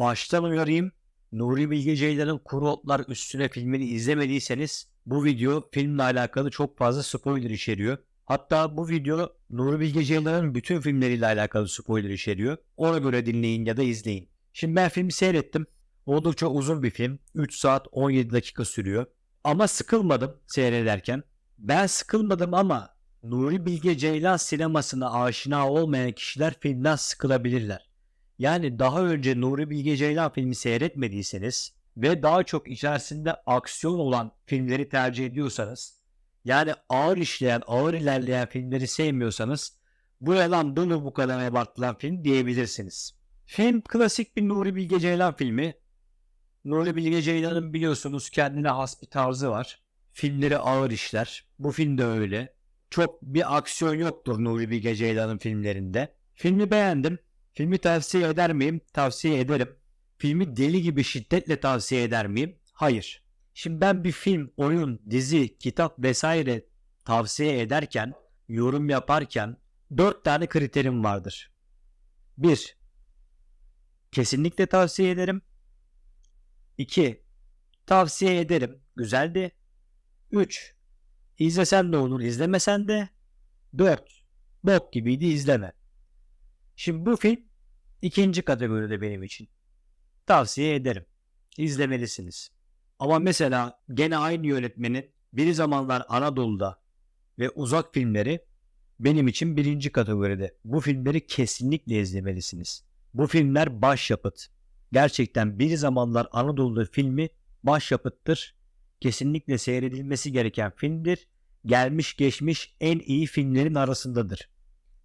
Baştan uyarayım. Nuri Bilge Ceylan'ın Kuru Otlar Üstüne filmini izlemediyseniz bu video filmle alakalı çok fazla spoiler içeriyor. Hatta bu video Nuri Bilge Ceylan'ın bütün filmleriyle alakalı spoiler içeriyor. Ona göre dinleyin ya da izleyin. Şimdi ben filmi seyrettim. Oldukça uzun bir film. 3 saat 17 dakika sürüyor. Ama sıkılmadım seyrederken. Ben sıkılmadım ama Nuri Bilge Ceylan sinemasına aşina olmayan kişiler filmden sıkılabilirler. Yani daha önce Nuri Bilge Ceylan filmi seyretmediyseniz ve daha çok içerisinde aksiyon olan filmleri tercih ediyorsanız yani ağır işleyen, ağır ilerleyen filmleri sevmiyorsanız bu lan bunu bu kadar abartılan film diyebilirsiniz. Film klasik bir Nuri Bilge Ceylan filmi. Nuri Bilge Ceylan'ın biliyorsunuz kendine has bir tarzı var. Filmleri ağır işler. Bu film de öyle. Çok bir aksiyon yoktur Nuri Bilge Ceylan'ın filmlerinde. Filmi beğendim. Filmi tavsiye eder miyim? Tavsiye ederim. Filmi deli gibi şiddetle tavsiye eder miyim? Hayır. Şimdi ben bir film, oyun, dizi, kitap vesaire tavsiye ederken, yorum yaparken dört tane kriterim vardır. Bir, kesinlikle tavsiye ederim. İki, tavsiye ederim. Güzeldi. Üç, izlesen de olur, izlemesen de. Dört, bok gibiydi izleme. Şimdi bu film ikinci kategoride benim için. Tavsiye ederim. İzlemelisiniz. Ama mesela gene aynı yönetmenin bir zamanlar Anadolu'da ve uzak filmleri benim için birinci kategoride. Bu filmleri kesinlikle izlemelisiniz. Bu filmler başyapıt. Gerçekten bir zamanlar Anadolu'da filmi başyapıttır. Kesinlikle seyredilmesi gereken filmdir. Gelmiş geçmiş en iyi filmlerin arasındadır.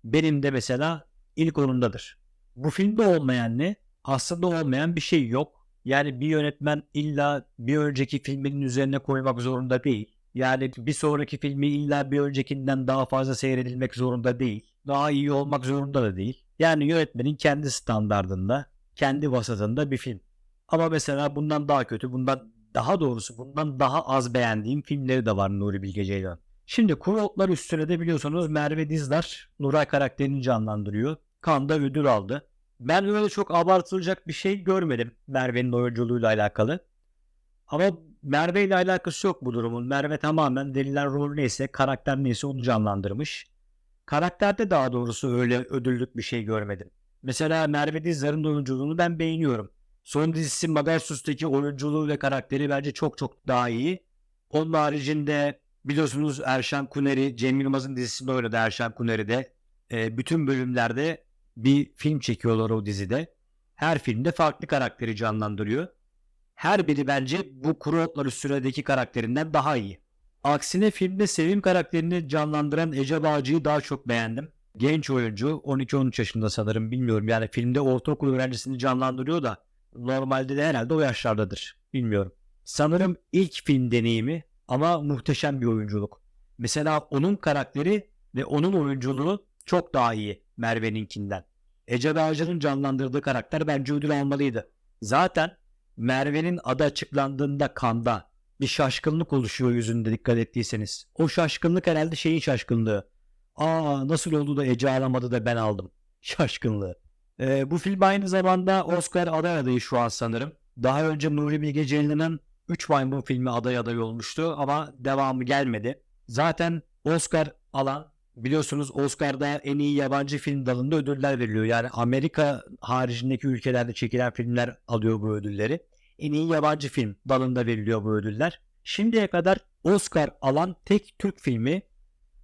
Benim de mesela ilk onundadır. Bu filmde olmayan ne? Aslında olmayan bir şey yok. Yani bir yönetmen illa bir önceki filminin üzerine koymak zorunda değil. Yani bir sonraki filmi illa bir öncekinden daha fazla seyredilmek zorunda değil. Daha iyi olmak zorunda da değil. Yani yönetmenin kendi standardında, kendi vasatında bir film. Ama mesela bundan daha kötü, bundan daha doğrusu bundan daha az beğendiğim filmleri de var Nuri Bilge Ceylan. Şimdi Kuru Otlar üstüne de biliyorsunuz Merve Dizdar Nuray karakterini canlandırıyor. Kanda ödül aldı. Ben öyle çok abartılacak bir şey görmedim Merve'nin oyunculuğuyla alakalı. Ama Merve ile alakası yok bu durumun. Merve tamamen deliler rol neyse, karakter neyse onu canlandırmış. Karakterde daha doğrusu öyle ödüllük bir şey görmedim. Mesela Merve Dizdar'ın oyunculuğunu ben beğeniyorum. Son dizisi Magarsus'taki oyunculuğu ve karakteri bence çok çok daha iyi. Onun haricinde biliyorsunuz Erşan Kuneri, Cem Yılmaz'ın dizisinde oynadı Erşan Kuneri'de. E, bütün bölümlerde bir film çekiyorlar o dizide. Her filmde farklı karakteri canlandırıyor. Her biri bence bu Kuru Otlar Üstüne'deki karakterinden daha iyi. Aksine filmde Sevim karakterini canlandıran Ece Bağcı'yı daha çok beğendim. Genç oyuncu 12-13 yaşında sanırım bilmiyorum. Yani filmde ortaokul öğrencisini canlandırıyor da normalde de herhalde o yaşlardadır. Bilmiyorum. Sanırım ilk film deneyimi ama muhteşem bir oyunculuk. Mesela onun karakteri ve onun oyunculuğu çok daha iyi Merve'ninkinden. Ece Bağcı'nın canlandırdığı karakter bence ödül almalıydı. Zaten Merve'nin adı açıklandığında kanda bir şaşkınlık oluşuyor yüzünde dikkat ettiyseniz. O şaşkınlık herhalde şeyin şaşkınlığı. Aa nasıl oldu da Ece alamadı da ben aldım. Şaşkınlığı. Ee, bu film aynı zamanda Oscar aday adayı şu an sanırım. Daha önce Nuri Bilge Ceylan'ın 3 Maymun filmi aday adayı olmuştu ama devamı gelmedi. Zaten Oscar alan biliyorsunuz Oscar'da en iyi yabancı film dalında ödüller veriliyor. Yani Amerika haricindeki ülkelerde çekilen filmler alıyor bu ödülleri. En iyi yabancı film dalında veriliyor bu ödüller. Şimdiye kadar Oscar alan tek Türk filmi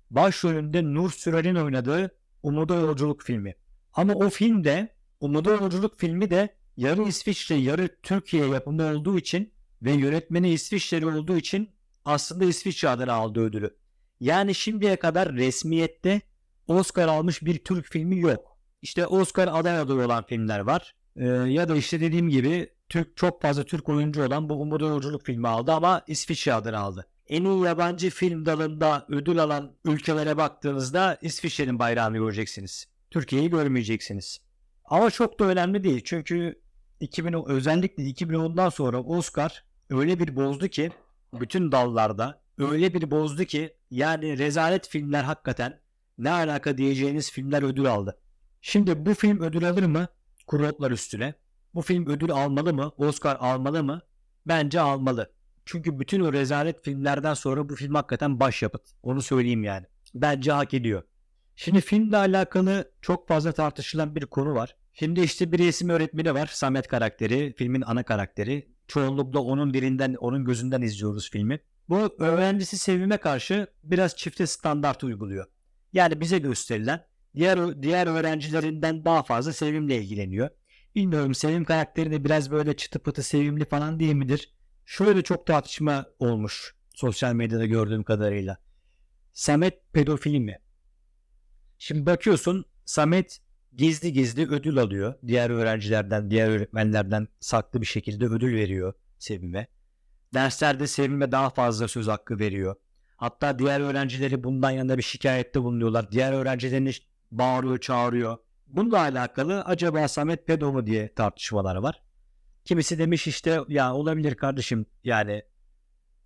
başrolünde Nur Sürer'in oynadığı Umuda Yolculuk filmi. Ama o filmde Umuda Yolculuk filmi de yarı İsviçre yarı Türkiye yapımı olduğu için ve yönetmeni İsviçreli olduğu için aslında İsviçre adına aldı ödülü. Yani şimdiye kadar resmiyette Oscar almış bir Türk filmi yok. İşte Oscar aday adayı olan filmler var. Ee, ya da işte dediğim gibi Türk çok fazla Türk oyuncu olan bu Umuda Yolculuk filmi aldı ama İsviçre adını aldı. En iyi yabancı film dalında ödül alan ülkelere baktığınızda İsviçre'nin bayrağını göreceksiniz. Türkiye'yi görmeyeceksiniz. Ama çok da önemli değil çünkü 2010, özellikle 2010'dan sonra Oscar öyle bir bozdu ki bütün dallarda öyle bir bozdu ki yani rezalet filmler hakikaten ne alaka diyeceğiniz filmler ödül aldı. Şimdi bu film ödül alır mı? Kuru Otlar üstüne. Bu film ödül almalı mı? Oscar almalı mı? Bence almalı. Çünkü bütün o rezalet filmlerden sonra bu film hakikaten başyapıt. Onu söyleyeyim yani. Bence hak ediyor. Şimdi filmle alakalı çok fazla tartışılan bir konu var. Filmde işte bir resim öğretmeni var. Samet karakteri, filmin ana karakteri. Çoğunlukla onun dilinden, onun gözünden izliyoruz filmi. Bu öğrencisi Sevim'e karşı biraz çifte standart uyguluyor. Yani bize gösterilen diğer diğer öğrencilerinden daha fazla Sevim'le ilgileniyor. Bilmiyorum Sevim karakteri biraz böyle çıtı pıtı sevimli falan değil midir? Şöyle çok tartışma olmuş sosyal medyada gördüğüm kadarıyla. Samet pedofili mi? Şimdi bakıyorsun Samet gizli gizli ödül alıyor. Diğer öğrencilerden, diğer öğretmenlerden saklı bir şekilde ödül veriyor Sevim'e. Derslerde Sevim'e daha fazla söz hakkı veriyor. Hatta diğer öğrencileri bundan yana bir şikayette bulunuyorlar. Diğer öğrencilerini bağırıyor, çağırıyor. Bununla alakalı acaba Samet pedo mu diye tartışmalar var. Kimisi demiş işte ya olabilir kardeşim yani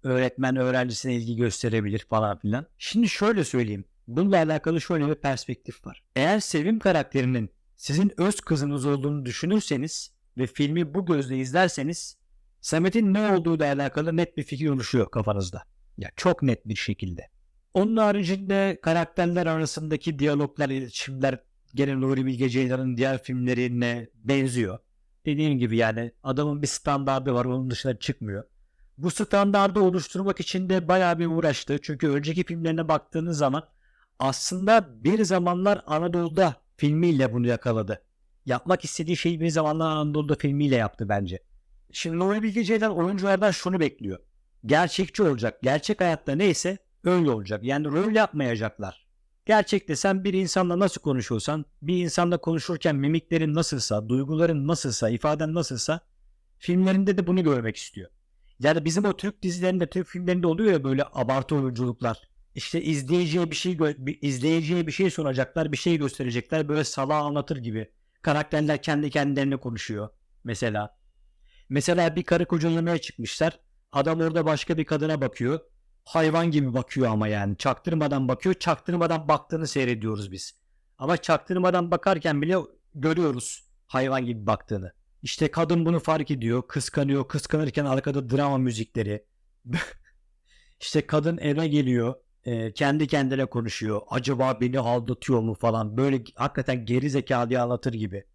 öğretmen öğrencisine ilgi gösterebilir falan filan. Şimdi şöyle söyleyeyim. Bununla alakalı şöyle bir perspektif var. Eğer Sevim karakterinin sizin öz kızınız olduğunu düşünürseniz ve filmi bu gözle izlerseniz Samet'in ne olduğuyla alakalı net bir fikir oluşuyor kafanızda. Ya çok net bir şekilde. Onun haricinde karakterler arasındaki diyaloglar, iletişimler gene Nuri Bilge Ceylan'ın diğer filmlerine benziyor. Dediğim gibi yani adamın bir standardı var onun dışına çıkmıyor. Bu standardı oluşturmak için de bayağı bir uğraştı. Çünkü önceki filmlerine baktığınız zaman aslında bir zamanlar Anadolu'da filmiyle bunu yakaladı. Yapmak istediği şeyi bir zamanlar Anadolu'da filmiyle yaptı bence. Şimdi Nuri Bilge Ceylan oyunculardan şunu bekliyor. Gerçekçi olacak. Gerçek hayatta neyse öyle olacak. Yani rol yapmayacaklar. Gerçekte sen bir insanla nasıl konuşuyorsan, bir insanla konuşurken mimiklerin nasılsa, duyguların nasılsa, ifaden nasılsa filmlerinde de bunu görmek istiyor. Yani bizim o Türk dizilerinde, Türk filmlerinde oluyor ya böyle abartı oyunculuklar. İşte izleyiciye bir şey izleyiciye bir şey sunacaklar, bir şey gösterecekler böyle salağa anlatır gibi. Karakterler kendi kendilerine konuşuyor mesela. Mesela bir karı kocalamaya çıkmışlar. Adam orada başka bir kadına bakıyor. Hayvan gibi bakıyor ama yani. Çaktırmadan bakıyor. Çaktırmadan baktığını seyrediyoruz biz. Ama çaktırmadan bakarken bile görüyoruz hayvan gibi baktığını. İşte kadın bunu fark ediyor. Kıskanıyor. Kıskanırken arkada drama müzikleri. işte kadın eve geliyor. e, kendi kendine konuşuyor. Acaba beni aldatıyor mu falan. Böyle hakikaten geri zekalı anlatır gibi.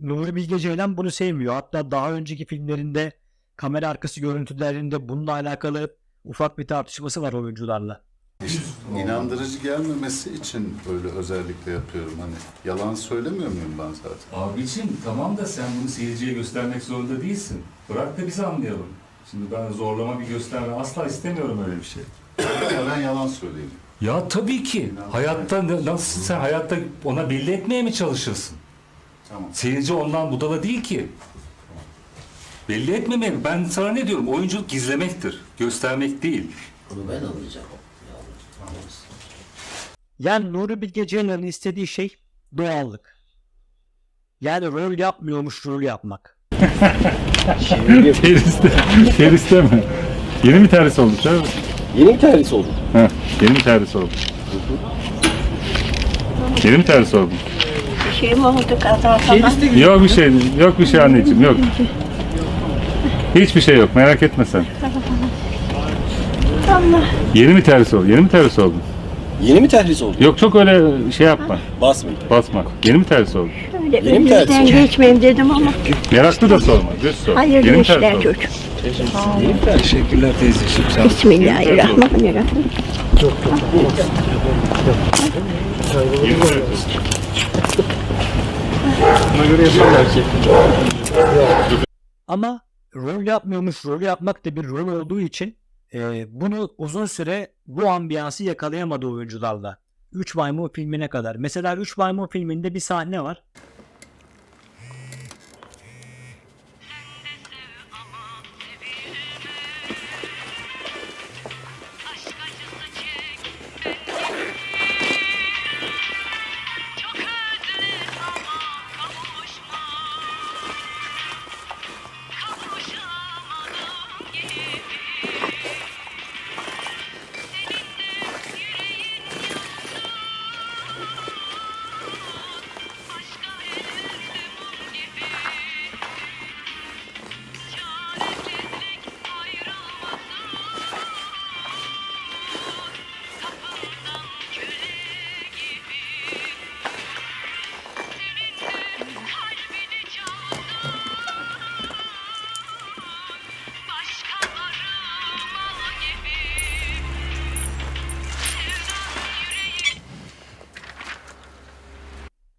Nuri Bilge Ceylan bunu sevmiyor. Hatta daha önceki filmlerinde kamera arkası görüntülerinde bununla alakalı ufak bir tartışması var oyuncularla. İnandırıcı gelmemesi için böyle özellikle yapıyorum. Hani yalan söylemiyor muyum ben zaten? Abicim tamam da sen bunu seyirciye göstermek zorunda değilsin. Bırak da biz anlayalım. Şimdi ben zorlama bir gösterme asla istemiyorum öyle bir şey. ben yalan söyleyeyim. Ya tabii ki. Hayatta nasıl sen hayatta ona belli etmeye mi çalışırsın? Tamam. Seyirci ondan budala değil ki. Belli etmemeli. Ben sana ne diyorum? Oyunculuk gizlemektir. Göstermek değil. Bunu ben alacağım. Yani Nuri Bilge Ceylan'ın istediği şey doğallık. Yani rol yapmıyormuş rol yapmak. Teriste, teriste mi? Yeni mi terhis mi? Yeni bir terhis oldu. Heh, yeni mi terhis olduk? Yeni mi terhis oldun? Şey mi oldu kaza falan? Yok bir şey, yok bir şey anneciğim, yok. Hiçbir şey yok, merak etme sen. Allah. Yeni mi terhis oldun? Yeni mi terhis oldun? Yeni mi terhis oldu? Yok çok öyle şey yapma, Basmayın. basma. Yeni mi terhis oldun? Öyle Yeni mi terhis önünüzden oldu? geçmeyeyim dedim ama Meraklı da sorma, düz sor. hayırlı işler çocuk. Teşekkürler teyzeciğim. Sağ ol. Bismillahirrahmanirrahim. Yeni mi terhis oldun? Ama rol yapmıyormuş rol yapmak da bir rol olduğu için e, bunu uzun süre bu ambiyansı yakalayamadı oyuncularla. 3 Maymun filmine kadar. Mesela 3 Maymun filminde bir sahne var.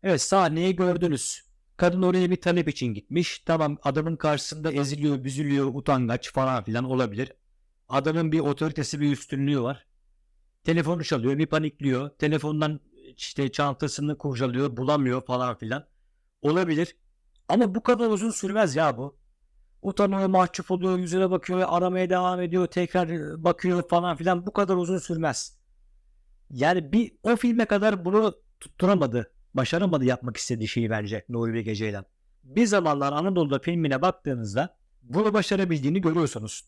Evet sahneyi gördünüz. Kadın oraya bir talep için gitmiş. Tamam adamın karşısında eziliyor, büzülüyor, utangaç falan filan olabilir. Adamın bir otoritesi, bir üstünlüğü var. Telefonu çalıyor, bir panikliyor. Telefondan işte çantasını kurcalıyor, bulamıyor falan filan. Olabilir. Ama bu kadar uzun sürmez ya bu. Utanıyor, mahcup oluyor, yüzüne bakıyor, aramaya devam ediyor, tekrar e, bakıyor falan filan. Bu kadar uzun sürmez. Yani bir o filme kadar bunu tutturamadı. Başaramadı yapmak istediği şeyi bence Nuri Bilge Ceylan. Bir zamanlar Anadolu'da filmine baktığınızda bunu başarabildiğini görüyorsunuz.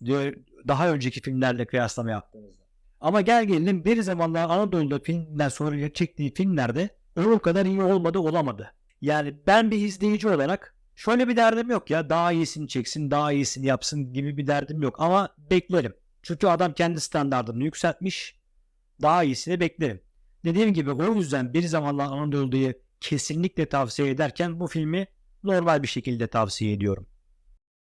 Daha önceki filmlerle kıyaslama yaptığınızda. Ama gel gelelim bir zamanlar Anadolu'da filmden sonra çektiği filmlerde o kadar iyi olmadı olamadı. Yani ben bir izleyici olarak şöyle bir derdim yok ya daha iyisini çeksin daha iyisini yapsın gibi bir derdim yok ama beklerim. Çünkü adam kendi standartını yükseltmiş daha iyisini beklerim. Dediğim gibi o yüzden bir zamanlar Anadolu'yu kesinlikle tavsiye ederken bu filmi normal bir şekilde tavsiye ediyorum.